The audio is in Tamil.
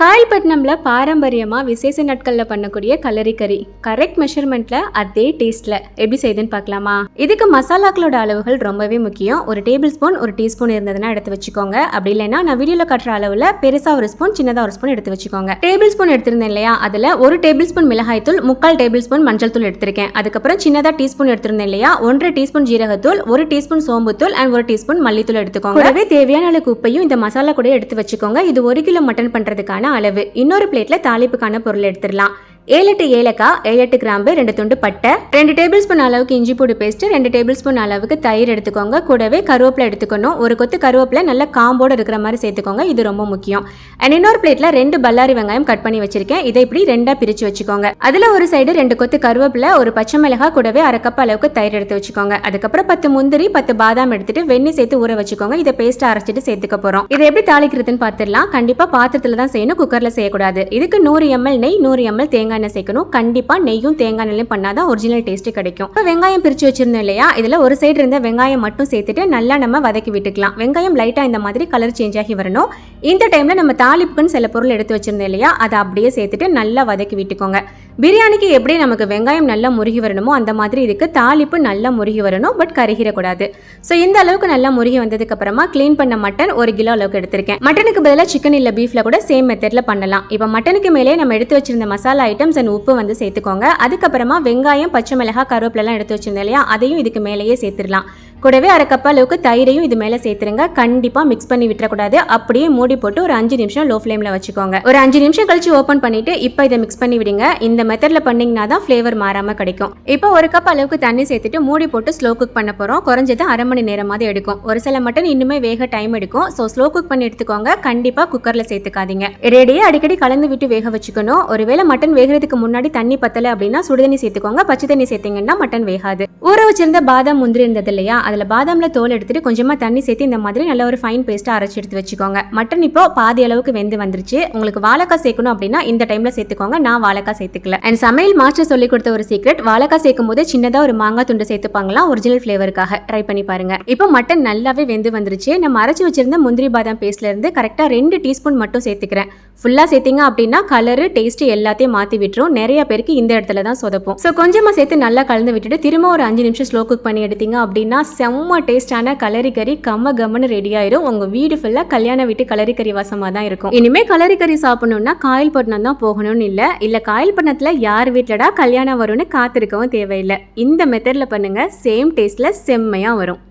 காயல்பட்டினம்ல பாரம்பரியமாக விசேஷ நாட்களில் பண்ணக்கூடிய கலரி கறி. கரெக்ட் மெஷர்மெண்ட்டில் அதே டேஸ்ட்டில் எப்படி செய்யுதுன்னு பார்க்கலாமா? இதுக்கு மசாலாக்களோட அளவுகள் ரொம்பவே முக்கியம். ஒரு டேபிள் ஸ்பூன் ஒரு டீஸ்பூன் இருந்ததுன்னா எடுத்து வச்சுக்கோங்க. அப்படி இல்லைன்னா நான் வீடியோவில் கட்டுற அளவில் பெருசாக ஒரு ஸ்பூன் சின்னதாக ஒரு ஸ்பூன் எடுத்து வச்சுக்கோங்க. டேபிள் ஸ்பூன் எடுத்திருந்தேன் இல்லையா? அதில் ஒரு டேபிள் ஸ்பூன் மிளகாய் தூள் முக்கால் டேபிள் ஸ்பூன் மஞ்சள் தூள் எடுத்திருக்கேன். அதுக்கப்புறம் சின்னதாக டீஸ்பூன் எடுத்திருந்தேன் இல்லையா? ஒன்றரை டீஸ்பூன் ஜீரகத்தூள் ஒரு டீஸ்பூன் சோம்புத்தூள் அண்ட் ஒரு டீஸ்பூன் மல்லித்தூள் எடுத்துக்கோங்க. கூடவே தேவையான அளவுக்கு உப்பையும் இந்த மசாலா கூட எடுத்து வச்சுக்கோங்க. இது ஒரு கிலோ மட்டன் பண்ணுறதுக்கான அளவு. இன்னொரு பிளேட்ல தாளிப்புக்கான பொருள் எடுத்துடலாம். ஏழு எட்டு ஏலக்காய் ஏழு எட்டு கிராம்பு ரெண்டு துண்டு பட்டை ரெண்டு டேபிள் ஸ்பூன் அளவுக்கு இஞ்சி பூடு பேஸ்ட் ரெண்டு டேபிள் ஸ்பூன் அளவுக்கு தயிர் எடுத்துக்கோங்க. கூடவே கருவேப்பிலை எடுத்துக்கணும். ஒரு கொத்து கருவேப்பிலை நல்ல காம்போடு இருக்கிற மாதிரி சேர்த்துக்கோங்க. இது ரொம்ப முக்கியம். அண்ட் இன்னொரு பிளேட்ல ரெண்டு பல்லாரி வெங்காயம் கட் பண்ணி வச்சிருக்கேன். இதை இப்படி ரெண்டா பிரிச்சு வச்சுக்கோங்க. அதுல ஒரு சைடு ரெண்டு கொத்து கருவேப்பிலை ஒரு பச்சை மிளகாய் கூடவே அரை கப் அளவுக்கு தயிர் எடுத்து வச்சுக்கோங்க. அதுக்கப்புறம் பத்து முந்திரி பத்து பாதாம் எடுத்துட்டு வெண்ணெய் சேர்த்து ஊற வச்சுக்கோங்க. இதை பேஸ்ட் அரைச்சிட்டு சேர்த்துக்க போறோம். இதை எப்படி தாளிக்கிறதுன்னு பார்த்துடலாம். கண்டிப்பா பாத்திரத்துல தான் செய்யணும். குக்கர்ல செய்யக்கூடாது. இதுக்கு நூறு எம்எல் நெய் நூறு எம்எல் தேங்காய் எண்ணெய் சேர்க்கணும். கண்டிப்பா நெய்யும் தேங்காய் எண்ணெயும் பண்ணாதான் ஒரிஜினல் டேஸ்ட் கிடைக்கும். இப்போ வெங்காயம் பிரித்து வச்சிருந்தோம் இல்லையா? இதில் ஒரு சைடு இருந்த வெங்காயம் மட்டும் சேர்த்துட்டு நல்லா நம்ம வதக்கி விட்டுக்கலாம். வெங்காயம் லைட்டாக இந்த மாதிரி கலர் சேஞ்ச் ஆகி வரணும். இந்த டைமில் நம்ம தாளிப்புக்குன்னு சில பொருள் எடுத்து வச்சிருந்தோம் இல்லையா? அதை அப்படியே சேர்த்துட்டு நல்லா வதக்கி விட்டுக்கோங்க. பிரியாணிக்கு எப்படி நமக்கு வெங்காயம் நல்லா முருகி வரணுமோ அந்த மாதிரி இதுக்கு தாளிப்பு நல்லா முருகி வரணும் பட் கருகிடக்கூடாது. ஸோ இந்த அளவுக்கு நல்லா முருகி வந்ததுக்கு அப்புறமா க்ளீன் பண்ண மட்டன் ஒரு கிலோ அளவுக்கு எடுத்திருக்கேன். மட்டனுக்கு பதிலாக சிக்கன் இல்லை பீஃப்ல கூட சேம் மெத்தடில் பண்ணலாம். இப்போ மட்டனுக்கு மேலே நம்ம எடுத்து வச்சிருந்த மசாலா ஐட்டம்ஸ் அண்ட் உப்பு வந்து சேர்த்துக்கோங்க. அதுக்கப்புறமா வெங்காயம் பச்சை மிளகாய் கருவேப்பிலாம் எடுத்து வச்சிருந்தோம் இல்லையா? அதையும் இதுக்கு மேலேயே சேர்த்துடலாம். கூடவே அரை கப் அளவுக்கு தயிரையும் இது மேலே சேர்த்துருங்க. கண்டிப்பாக மிக்ஸ் பண்ணி விட்டுறக்கூடாது. அப்படியே மூடி போட்டு ஒரு அஞ்சு நிமிஷம் லோ ஃப்ளேமில் வச்சுக்கோங்க. ஒரு அஞ்சு நிமிஷம் கழிச்சு ஓப்பன் பண்ணிட்டு இப்போ இதை மிக்ஸ் பண்ணி விடுங்க. இந்த மெத்தடில் பண்ணிங்கன்னா தான் ஃப்ளேவர் மாறாமல் கிடைக்கும். இப்போ ஒரு கப் அளவுக்கு தண்ணி சேர்த்துட்டு மூடி போட்டு ஸ்லோ குக் பண்ண போகிறோம் குறைஞ்சது அரை மணி நேரமாவது எடுக்கும். ஒரு சில மட்டன் இன்னுமே வேக டைம் எடுக்கும். ஸோ ஸ்லோ குக் பண்ணி எடுத்துக்கோங்க. கண்டிப்பாக குக்கரில் சேர்த்துக்காதீங்க. ரெடியே அடிக்கடி கலந்து விட்டு வேக வச்சுக்கணும். ஒருவேளை மட்டன் வேகிறதுக்கு முன்னாடி தண்ணி பத்தலை அப்படின்னா சுடுதண்ணி சேர்த்துக்கோங்க பச்சை தண்ணி சேர்த்தீங்கன்னா மட்டன் வேகாது. ஊற வச்சிருந்த பாதாம் முந்திரி இருந்தது இல்லையா? அதில் பாதாம்ல தோல் எடுத்துட்டு கொஞ்சமாக தண்ணி சேர்த்து இந்த மாதிரி நல்ல ஒரு ஃபைன் பேஸ்ட்டாக அரைச்சி எடுத்து வச்சுக்கோங்க. மட்டன் இப்போ பாதி அளவுக்கு வெந்து வந்துருச்சு. உங்களுக்கு வாழைக்காய் சேர்க்கணும் அப்படின்னா இந்த டைமில் சேர்த்துக்கோங்க. நான் வாழைக்காய் சேர்த்துக்கல. அண்ட் சமையல் மாஸ்டர் சொல்லி கொடுத்த ஒரு சீக்ரெட் வாழைக்காய் சேர்க்கும் போது சின்னதாக ஒரு மாங்காய் துண்டு சேர்த்துப்பாங்களாம் ஒரிஜினல் ஃப்ளேவருக்காக ட்ரை பண்ணி பாருங்க. இப்போ மட்டன் நல்லாவே வெந்து வந்துருச்சு. நம்ம அரைச்சி வச்சிருந்த முந்திரி பாதாம் பேஸ்ட்ல இருந்து கரெக்டாக ரெண்டு டீஸ்பூன் மட்டும் சேர்த்துக்கிறேன். ஃபுல்லாக சேர்த்தீங்க அப்படின்னா கலரு டேஸ்ட் எல்லாத்தையும் மாற்றி விட்டுரும். நிறைய பேருக்கு இந்த இடத்துல தான் சொதப்பும். ஸோ கொஞ்சமாக சேர்த்து நல்லா கலந்து விட்டுட்டு திரும்ப ஒரு அஞ்சு நிமிஷம் ஸ்லோ குக் பண்ணி எடுத்தீங்க அப்படின்னா செம்ம டேஸ்டான கலரி கறி கம்ம கம்மன்னு ரெடி ஆயிரும். உங்கள் வீடு ஃபுல்லாக கல்யாண வீட்டு கலரி கறி வாசமாக தான் இருக்கும். இனிமே கலரி கறி சாப்பிடணும்னா காயல்பட்டினம் தான் போகணும்னு இல்லை. இல்லை காயல்பட்டினத்தில் யார் வீட்டிலடா கல்யாணம் வரும்னு காத்திருக்கவும் தேவையில்லை. இந்த மெத்தடில் பண்ணுங்க சேம் டேஸ்ட்டில் செம்மையாக வரும்.